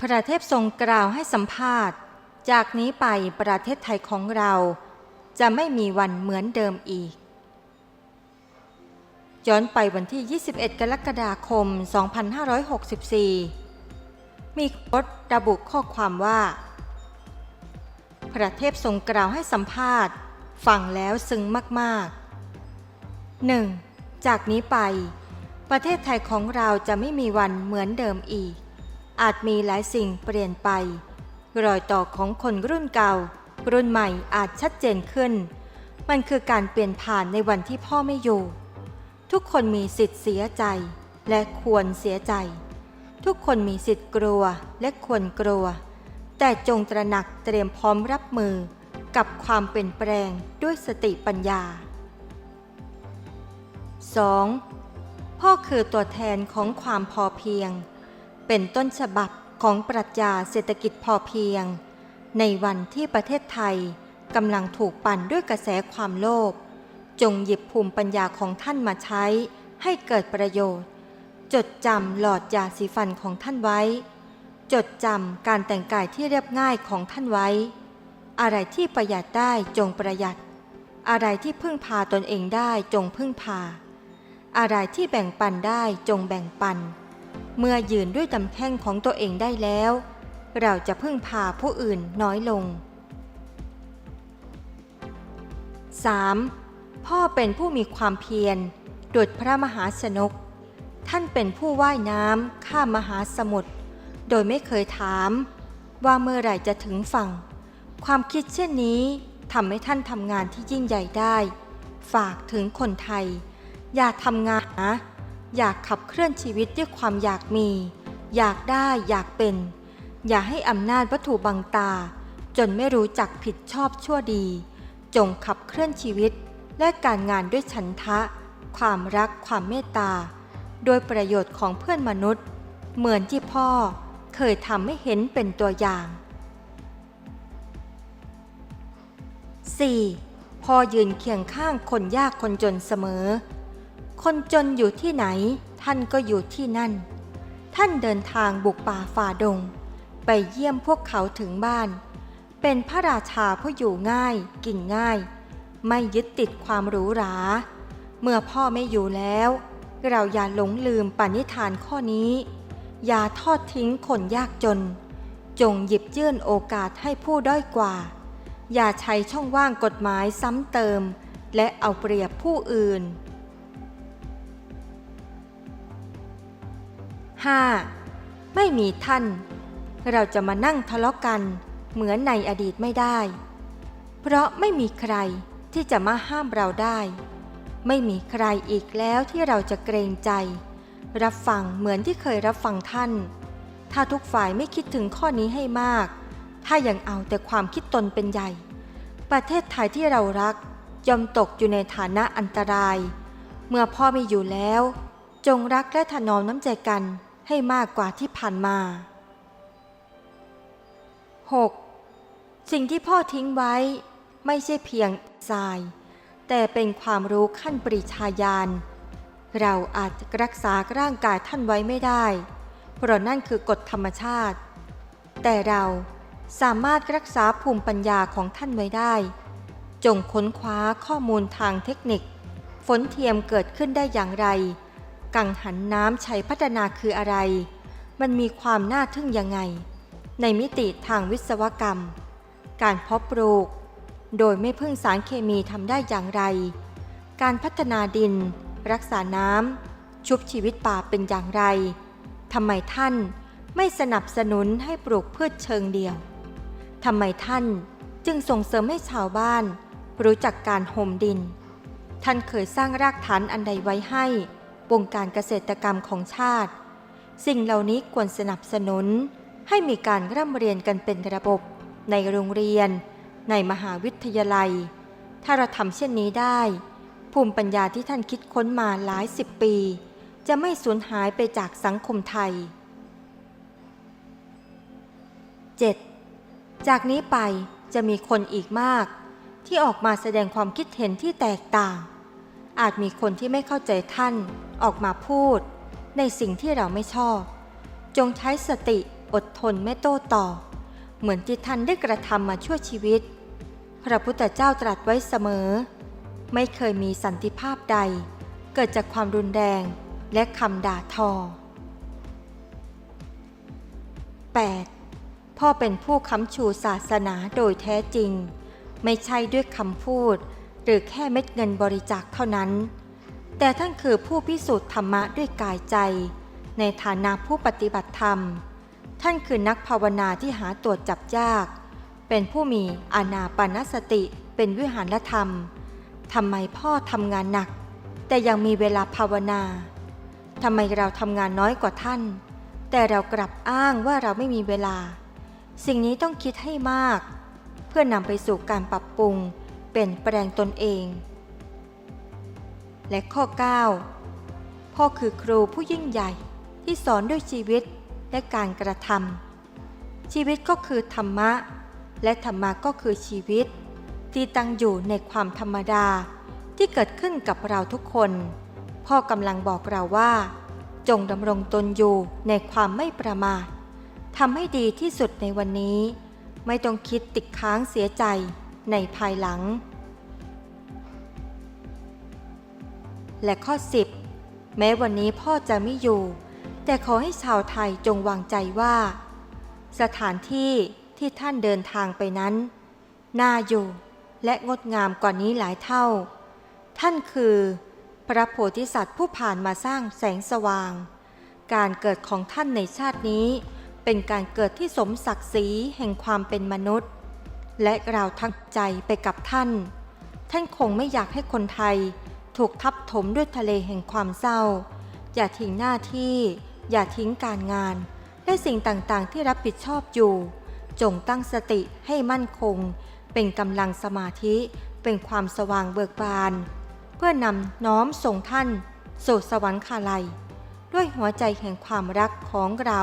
พระเทพทรงกล่าวให้สัมภาษณ์ จากนี้ไปประเทศไทยของเรา จะไม่มีวันเหมือนเดิมอีกย้อนไปวันที่ 21 กรกฎาคม 2564 มีโพสต์ระบุข้อความว่า พระเทพทรงกล่าวให้สัมภาษณ์ ฟังแล้วซึ้งมาก ๆ 1. จากนี้ไป ประเทศไทยของเราจะไม่มีวันเหมือนเดิมอีก อาจมีหลายสิ่งเปลี่ยนไป รอยต่อของคนรุ่นเก่า รุ่นใหม่อาจชัดเจนขึ้น มันคือการเปลี่ยนผ่านในวันที่พ่อไม่อยู่ ทุกคนมีสิทธิ์เสียใจ และควรเสียใจ ทุกคนมีสิทธิ์กลัวและควรกลัว แต่จงตระหนักเตรียมพร้อมรับมือกับความเปลี่ยนแปลงด้วยสติปัญญา 2. พ่อคือตัวแทนของความพอเพียง เป็นต้นฉบับของปรัชญาเศรษฐกิจพอเพียง ในวันที่ประเทศไทยกำลังถูกปั่นด้วยกระแสความโลภจงหยิบภูมิปัญญาของท่านมาใช้ให้เกิดประโยชน์ จดจำหลอดยาสีฟันของท่านไว้ จดจำการแต่งกายที่เรียบง่ายของท่านไว้ อะไรที่ประหยัดได้จงประหยัด อะไรที่พึ่งพาตนเองได้จงพึ่งพา อะไรที่แบ่งปันได้จงแบ่งปัน เมื่อยืนด้วยตำแท่งของตัวเองได้แล้ว เราจะพึ่งพาผู้อื่นน้อยลง 3. พ่อเป็นผู้มีความเพียรดุจพระมหาสนก ท่านเป็นผู้ว่ายน้ำข้ามมหาสมุทรโดยไม่เคยถาม ว่าเมื่อไหร่จะถึงฝั่ง ความคิดเช่นนี้ทำให้ท่านทำงานที่ยิ่งใหญ่ได้ ฝากถึงคนไทย อย่าทำงานหา อยากขับเคลื่อนชีวิตด้วยความอยากมี อยากได้อยากเป็น อย่าให้อำนาจวัตถุบังตา จนไม่รู้จักผิดชอบชั่วดี จงขับเคลื่อนชีวิต และการงานด้วยฉันทะ ความรักความเมตตา โดยประโยชน์ของเพื่อนมนุษย์ เหมือนที่พ่อเคยทำให้เห็นเป็นตัวอย่าง 4. พ่อยืนเคียงข้างคนยากคนจนเสมอ คนจนอยู่ที่ไหน ท่านก็อยู่ที่นั่น ท่านเดินทางบุกป่าฝ่าดง ไปเยี่ยมพวกเขาถึงบ้าน เป็นพระราชาผู้อยู่ง่ายกินง่าย ไม่ยึดติดความหรูหรา เมื่อพ่อไม่อยู่แล้ว เราอย่าหลงลืมปณิธานข้อนี้ อย่าทอดทิ้งคนยากจน จงหยิบยื่นโอกาสให้ผู้ด้อยกว่า อย่าใช้ช่องว่างกฎหมายซ้ำเติม และเอาเปรียบผู้อื่น 5. ไม่มีท่าน เราจะมานั่งทะเลาะกันเหมือนในอดีตไม่ได้ เพราะไม่มีใครที่จะมาห้ามเราได้ ไม่มีใครอีกแล้วที่เราจะเกรงใจ รับฟังเหมือนที่เคยรับฟังท่าน ถ้าทุกฝ่ายไม่คิดถึงข้อนี้ให้มาก ถ้ายังเอาแต่ความคิดตนเป็นใหญ่ ประเทศไทยที่เรารักย่อมตกอยู่ในฐานะอันตราย เมื่อพ่อไม่อยู่แล้ว จงรักและถนอมน้ำใจกัน ให้มากกว่าที่ผ่านมา 6. สิ่งที่พ่อทิ้งไว้ไม่ใช่เพียงทราย แต่เป็นความรู้ขั้นปริชาญาณเราอาจรักษาร่างกายท่านไว้ไม่ได้ เพราะนั่นคือกฎธรรมชาติ แต่เราสามารถรักษาภูมิปัญญาของท่านไว้ได้ จงค้นคว้าข้อมูลทางเทคนิค ฝนเทียมเกิดขึ้นได้อย่างไร กังหันน้ำใช้พัฒนาคืออะไร มันมีความน่าทึ่งยังไง ในมิติทางวิศวกรรม การเพาะปลูก โดยไม่พึ่งสารเคมีทำได้อย่างไร การพัฒนาดิน รักษาน้ำชุบชีวิตป่าเป็นอย่างไรทำไมท่านไม่สนับสนุนให้ปลูกพืชเชิงเดียวทำไมท่านจึงส่งเสริมให้ชาวบ้าน รู้จักการห่มดิน ท่านเคยสร้างรากฐานอันใดไว้ให้ วงการเกษตรกรรมของชาติ สิ่งเหล่านี้ควรสนับสนุน ให้มีการร่ำเรียนกันเป็นระบบ ในโรงเรียน ในมหาวิทยาลัย ถ้าเราทำเช่นนี้ได้ ภูมิปัญญาที่ท่านคิดค้นมาหลายสิบปี จะไม่สูญหายไปจากสังคมไทย 7. จากนี้ไปจะมีคนอีกมาก ที่ออกมาแสดงความคิดเห็นที่แตกต่าง อาจมีคนที่ไม่เข้าใจท่าน ออกมาพูด ในสิ่งที่เราไม่ชอบ จงใช้สติอดทนไม่โต้ตอบเหมือนที่ท่านได้กระทำมาชั่วชีวิต พระพุทธเจ้าตรัสไว้เสมอ ไม่เคยมีสันติภาพใด เกิดจากความรุนแรงและคำด่าทอ 8. พ่อเป็นผู้ค้ำชูศาสนาโดยแท้จริง ไม่ใช่ด้วยคำพูด หรือแค่เม็ดเงินบริจาคเท่านั้น แต่ท่านคือผู้พิสูจน์ธรรมะด้วยกายใจ ในฐานะผู้ปฏิบัติธรรม ท่านคือนักภาวนาที่หาตัวจับยาก เป็นผู้มีอานาปานสติเป็นวิหารธรรมทำไมพ่อทำงานหนัก แต่ยังมีเวลาภาวนาทำไมเราทำงานน้อยกว่าท่าน แต่เรากลับอ้างว่าเราไม่มีเวลา สิ่งนี้ต้องคิดให้มาก เพื่อนำไปสู่การปรับปรุง เป็นแปลงตนเอง และข้อ 9 พ่อคือครูผู้ยิ่งใหญ่ที่สอนด้วยชีวิตและการกระทำชีวิตก็คือธรรมะ และธรรมะก็คือชีวิต ที่ตั้งอยู่ในความธรรมดาที่เกิดขึ้นกับเราทุกคน พ่อกำลังบอกเราว่า จงดำรงตนอยู่ในความไม่ประมาททำให้ดีที่สุดในวันนี้ ไม่ต้องคิดติดค้างเสียใจในภายหลัง และข้อ 10 แม้วันนี้พ่อจะไม่อยู่ แต่ขอให้ชาวไทยจงวางใจว่า สถานที่ที่ท่านเดินทางไปนั้น น่าอยู่และงดงามกว่านี้หลายเท่า ท่านคือ พระโพธิสัตว์ผู้ผ่านมาสร้างแสงสว่าง การเกิดของท่านในชาตินี้ เป็นการเกิดที่สมศักดิ์ศรีแห่งความเป็นมนุษย์ และเราทั้งใจไปกับท่าน ท่านคงไม่อยากให้คนไทย ถูกทับถมด้วยทะเลแห่งความเศร้า อย่าทิ้งหน้าที่ อย่าทิ้งการงาน และสิ่งต่างๆ ที่รับผิดชอบอยู่ จงตั้งสติให้มั่นคง เป็นกำลังสมาธิเป็นความสว่างเบิกบาน เพื่อนำน้อมส่งท่าน สู่สวรรคาลัย ด้วยหัวใจแห่งความรักของเรา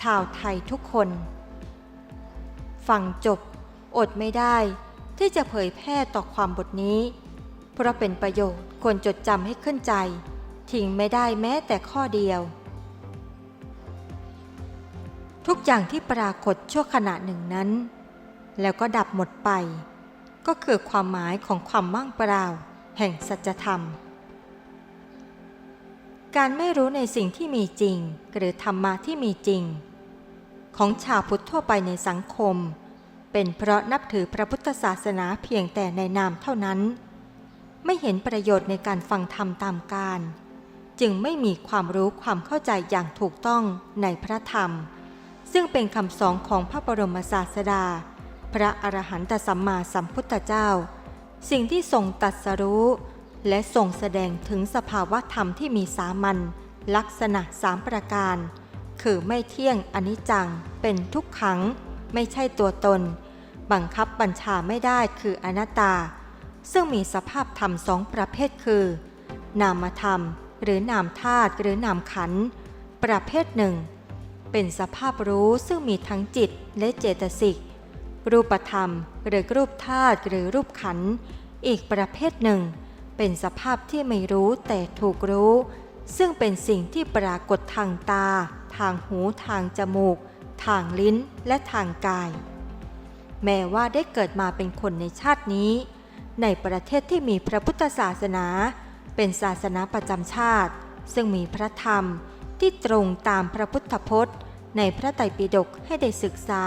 ชาวไทยทุกคน ฟังจบ อดไม่ได้ ที่จะเผยแพร่ต่อความบทนี้ เพราะเป็นประโยชน์ควรจดจำให้ขึ้นใจ ทิ้งไม่ได้แม้แต่ข้อเดียว ทุกอย่างที่ปรากฏชั่วขณะหนึ่งนั้น แล้วก็ดับหมดไป ก็คือความหมายของความว่างเปล่า แห่งสัจธรรม การไม่รู้ในสิ่งที่มีจริง หรือธรรมะที่มีจริง ของชาวพุทธทั่วไปในสังคม เป็นเพราะนับถือพระพุทธศาสนาเพียงแต่ในนามเท่านั้น ไม่เห็นประโยชน์ในการฟังธรรมตามการ จึงไม่มีความรู้ความเข้าใจอย่างถูกต้องในพระธรรม ซึ่งเป็นคำสอนของพระบรมศาสดา พระอรหันตสัมมาสัมพุทธเจ้า สิ่งที่ทรงตรัสรู้ และทรงแสดงถึงสภาวะธรรมที่มีสามัญลักษณะสามประการ คือไม่เที่ยงอนิจจัง เป็นทุกขัง ไม่ใช่ตัวตน บังคับบัญชาไม่ได้คืออนัตตา ซึ่งมีสภาพธรรมสองประเภทคือ นามธรรม หรือนามธาตุหรือนามขัน ประเภทหนึ่ง เป็นสภาพรู้ซึ่งมีทั้งจิตและเจตสิก รูปธรรม หรือรูปธาตุหรือรูปขัน อีกประเภทหนึ่ง เป็นสภาพที่ไม่รู้แต่ถูกรู้ ซึ่งเป็นสิ่งที่ปรากฏทางตา ทางหูทางจมูก ทางลิ้นและทางกาย แม้ว่าได้เกิดมาเป็นคนในชาตินี้ ในประเทศที่มีพระพุทธศาสนา เป็นศาสนาประจำชาติ ซึ่งมีพระธรรมที่ตรงตามพระพุทธพจน์ ในพระไตรปิฎกให้ได้ศึกษา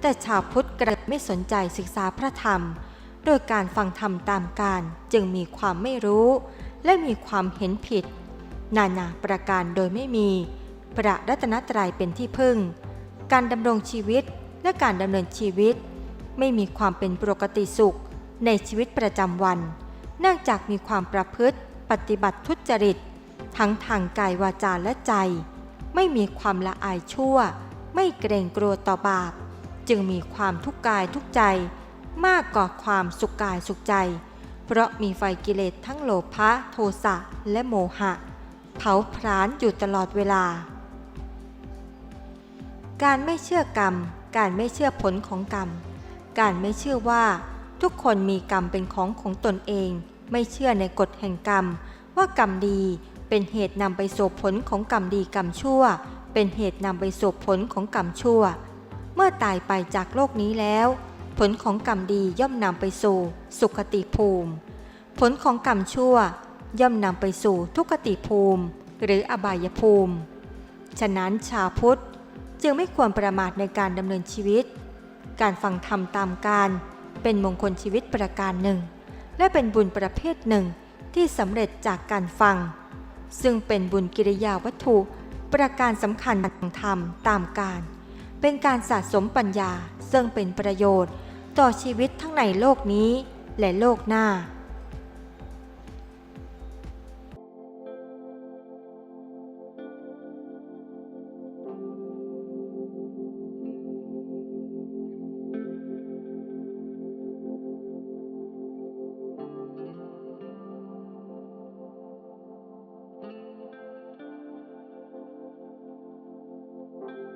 แต่ชาวพุทธกลับไม่สนใจศึกษาพระธรรม โดยการฟังธรรมตามการจึงมีความไม่รู้ และมีความเห็นผิด นานาประการโดยไม่มีพระรัตนตรัยเป็นที่พึ่ง การดำรงชีวิตและการดำเนินชีวิต ไม่มีความเป็นปกติสุข ในชีวิตประจำวัน เนื่องจากมีความประพฤติปฏิบัติทุจริต ทั้งทางกายวาจาและใจ ไม่มีความละอายชั่ว ไม่เกรงกลัวต่อบาป จึงมีความทุกข์กายทุกใจ มากกว่าความสุขกายสุขใจ เพราะมีไฟกิเลสทั้งโลภะโทสะและโมหะ เผาพรานอยู่ตลอดเวลา การไม่เชื่อกรรม การไม่เชื่อผลของกรรม การไม่เชื่อว่า ทุกคนมีกรรมเป็นของของตนเอง ไม่เชื่อในกฎแห่งกรรม ว่ากรรมดีเป็นเหตุนำไปสู่ผลของกรรมดีกรรมชั่ว เป็นเหตุนำไปสู่ผลของกรรมชั่ว เมื่อตายไปจากโลกนี้แล้ว ผลของกรรมดีย่อมนำไปสู่ สุคติภูมิ ผลของกรรมชั่ว ย่อมนำไปสู่ทุกติภูมิ หรืออบายภูมิ ฉะนั้นชาวพุทธจึงไม่ควรประมาทในการดำเนินชีวิต การฟังธรรมตามการ เป็นมงคลชีวิตประการหนึ่ง และเป็นบุญประเภทหนึ่งที่สำเร็จจากการฟัง ซึ่งเป็นบุญกิริยาวัตถุประการสำคัญของธรรมตามการ เป็นการสะสมปัญญาซึ่งเป็นประโยชน์ ต่อชีวิตทั้งในโลกนี้และโลกหน้า